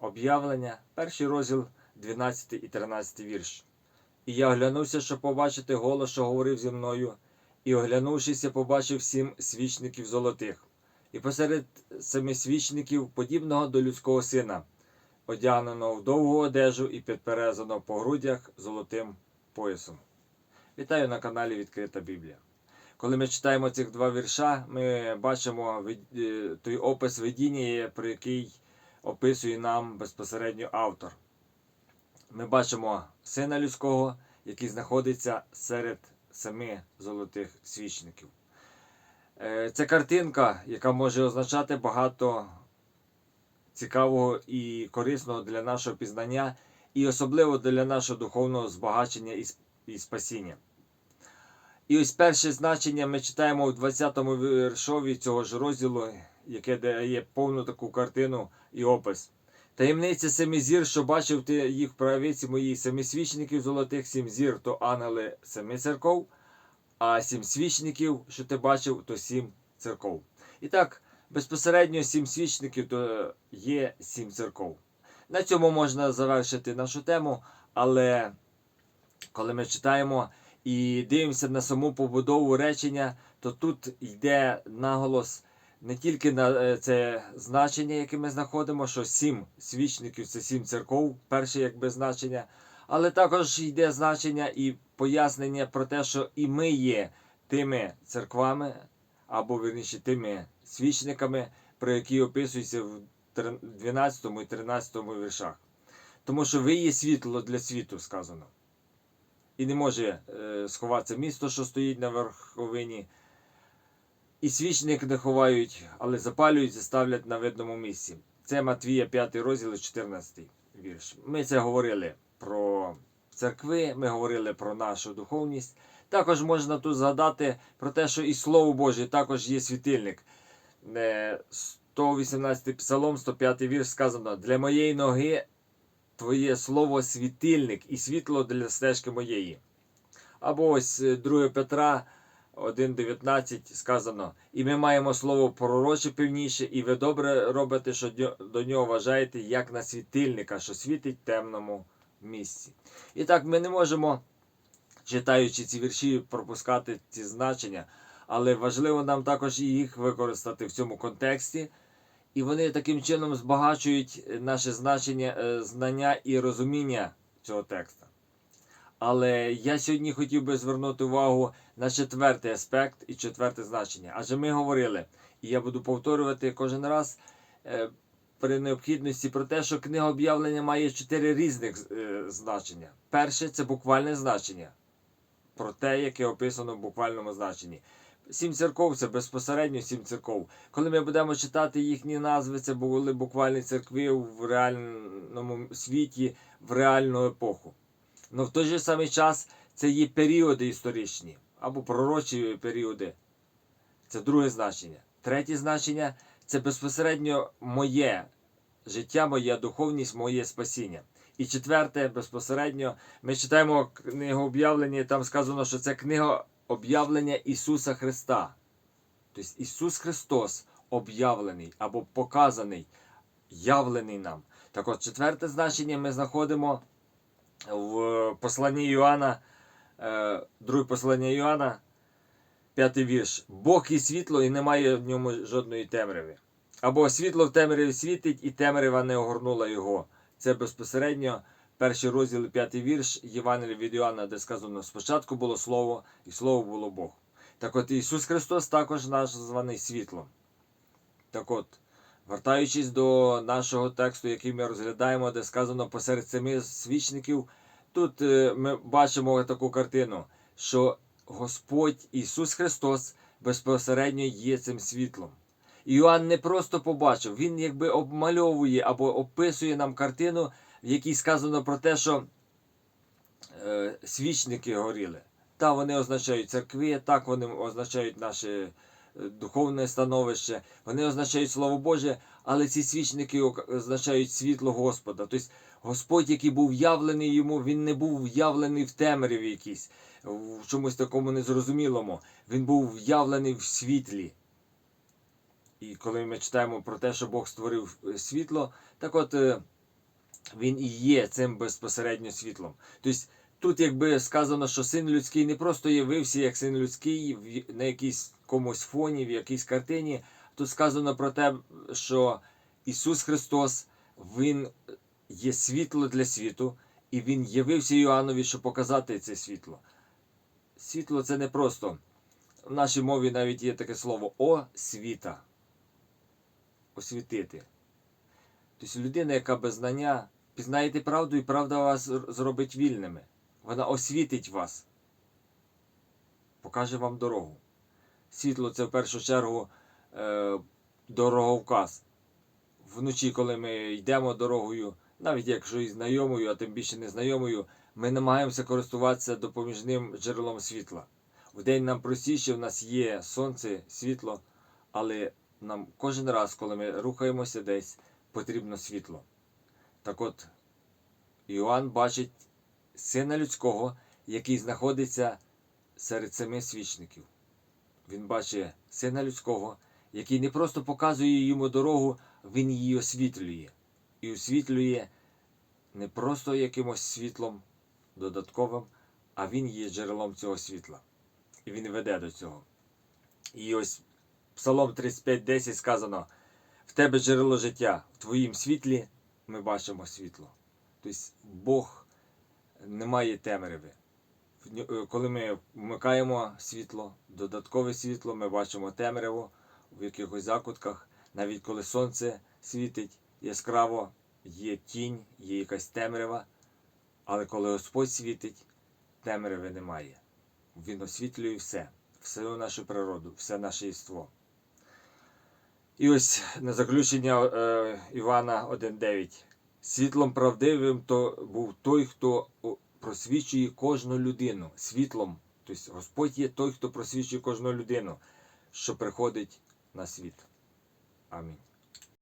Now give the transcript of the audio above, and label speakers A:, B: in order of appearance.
A: Об'явлення, перший розділ, 12 і 13 вірш. І я оглянувся, щоб побачити голос, що говорив зі мною, і оглянувшися, побачив сім свічників золотих, і посеред семи свічників, подібного до людського сина, одягненого в довгу одежу і підперезаного по грудях золотим поясом. Вітаю на каналі Відкрита Біблія. Коли ми читаємо цих два вірша, ми бачимо е, той опис видіння, про який описує нам безпосередньо автор. Ми бачимо сина людського, який знаходиться серед семи золотих свічників. Е, Це картинка, яка може означати багато цікавого і корисного для нашого пізнання, і особливо для нашого духовного збагачення і спасіння. І ось перше значення ми читаємо в 20-му віршові цього ж розділу, яке дає повну таку картину і опис. Таємниця семи зір, що бачив ти їх правиці моїй семи свічників золотих, сім зір то ангели семи церков, а сім свічників, що ти бачив, то сім церков. І так, безпосередньо сім свічників то є сім церков. На цьому можна завершити нашу тему, але коли ми читаємо і дивимося на саму побудову речення, то тут йде наголос не тільки на е, це значення, яке ми знаходимо, що сім свічників це сім церков, перше якби значення, але також йде значення і пояснення про те, що і ми є тими церквами, або вірніше тими свічниками, про які описується в 12 і 13 віршах. Тому що ви є світло для світу, сказано. І не може е, сховатися місто, що стоїть на верховині. І свічник не ховають, але запалюють і ставлять на видному місці. Це Матвія 5 розділ, 14 вірш. Ми це говорили про церкви, ми говорили про нашу духовність. Також можна тут згадати про те, що і Слово Боже також є світильник. Е, 118 псалом, 105 вірш сказано: Для моєї ноги Твоє слово світильник і світло для стежки моєї. Або ось е, 2 Петра 1.19 сказано: І ми маємо слово пророче певніше, і ви добре робите, що до нього вважаєте, як на світильника, що світить в темному місці. І так ми не можемо, читаючи ці вірші, пропускати ці значення, але важливо нам також і їх використати в цьому контексті. І вони таким чином збагачують наше значення, е, знання і розуміння цього текста. Але я сьогодні хотів би звернути увагу на четвертий аспект і четверте значення. Адже ми говорили, і я буду повторювати кожен раз е, при необхідності про те, що книга об'явлення має чотири різних е, значення. Перше це буквальне значення, про те, яке описано в буквальному значенні. Сім церков це безпосередньо сім церков. Коли ми будемо читати їхні назви, це були буквальні церкви в реальному світі, в реальну епоху. Но в той же самий час це є періоди історичні або пророчі періоди. Це друге значення. Третє значення це безпосередньо моє життя, моя духовність, моє спасіння. І четверте, безпосередньо, ми читаємо книгу об'явлення, там сказано, що це книга об'явлення Ісуса Христа. Тобто Ісус Христос об'явлений або показаний, явлений нам. Так от, четверте значення ми знаходимо в посланні Йоанна, е, друге послання Йоанна, п'ятий вірш. Бог і світло, і немає в ньому жодної темряви. Або світло в темряві світить, і темрява не огорнула його. Це безпосередньо перший розділ, п'ятий вірш Євангелія від Іоанна, де сказано: спочатку було Слово, і Слово було Бог. Так от Ісус Христос також названий світлом. Так от, вертаючись до нашого тексту, який ми розглядаємо, де сказано посеред семи свічників, тут е, ми бачимо таку картину, що Господь Ісус Христос безпосередньо є цим світлом. Іоанн не просто побачив, він якби обмальовує або описує нам картину, в якій сказано про те, що е, свічники горіли. Та вони означають церкви, так вони означають наше е, духовне становище, вони означають Слово Боже, але ці свічники означають світло Господа. Тобто Господь, який був явлений йому, він не був явлений в темряві якійсь, в чомусь такому незрозумілому. Він був явлений в світлі. І коли ми читаємо про те, що Бог створив е, світло, так от е, Він і є цим безпосередньо світлом. Тобто тут якби сказано, що син людський не просто явився як син людський на якійсь комусь фоні, в якійсь картині. Тут сказано про те, що Ісус Христос, Він є світло для світу, і Він явився Іоаннові, щоб показати це світло. Світло це не просто. В нашій мові навіть є таке слово освіта. Освітити. Тобто людина, яка без знання, пізнаєте правду, і правда вас зробить вільними. Вона освітить вас, покаже вам дорогу. Світло це в першу чергу е, дороговказ. Вночі, коли ми йдемо дорогою, навіть якщо і знайомою, а тим більше незнайомою, ми намагаємося користуватися допоміжним джерелом світла. Вдень нам простіше, в нас є сонце, світло, але нам кожен раз, коли ми рухаємося десь, потрібно світло. Так от, Іоанн бачить сина людського, який знаходиться серед семи свічників. Він бачить сина людського, який не просто показує йому дорогу, він її освітлює. І освітлює не просто якимось світлом додатковим, а він є джерелом цього світла. І він веде до цього. І ось Псалом 35.10 сказано: в тебе джерело життя, в твоїм світлі ми бачимо світло. Тобто Бог не має темряви. Е, Коли ми вмикаємо світло, додаткове світло, ми бачимо темряву в якихось закутках. Навіть коли сонце світить яскраво, є тінь, є якась темрява. Але коли Господь світить, темряви немає. Він освітлює все, всю нашу природу, все наше єство. І ось на заключення е, Івана 1.9. Світлом правдивим то був той, хто просвічує кожну людину. Світлом. Тобто Господь є той, хто просвічує кожну людину, що приходить на світ. Амінь.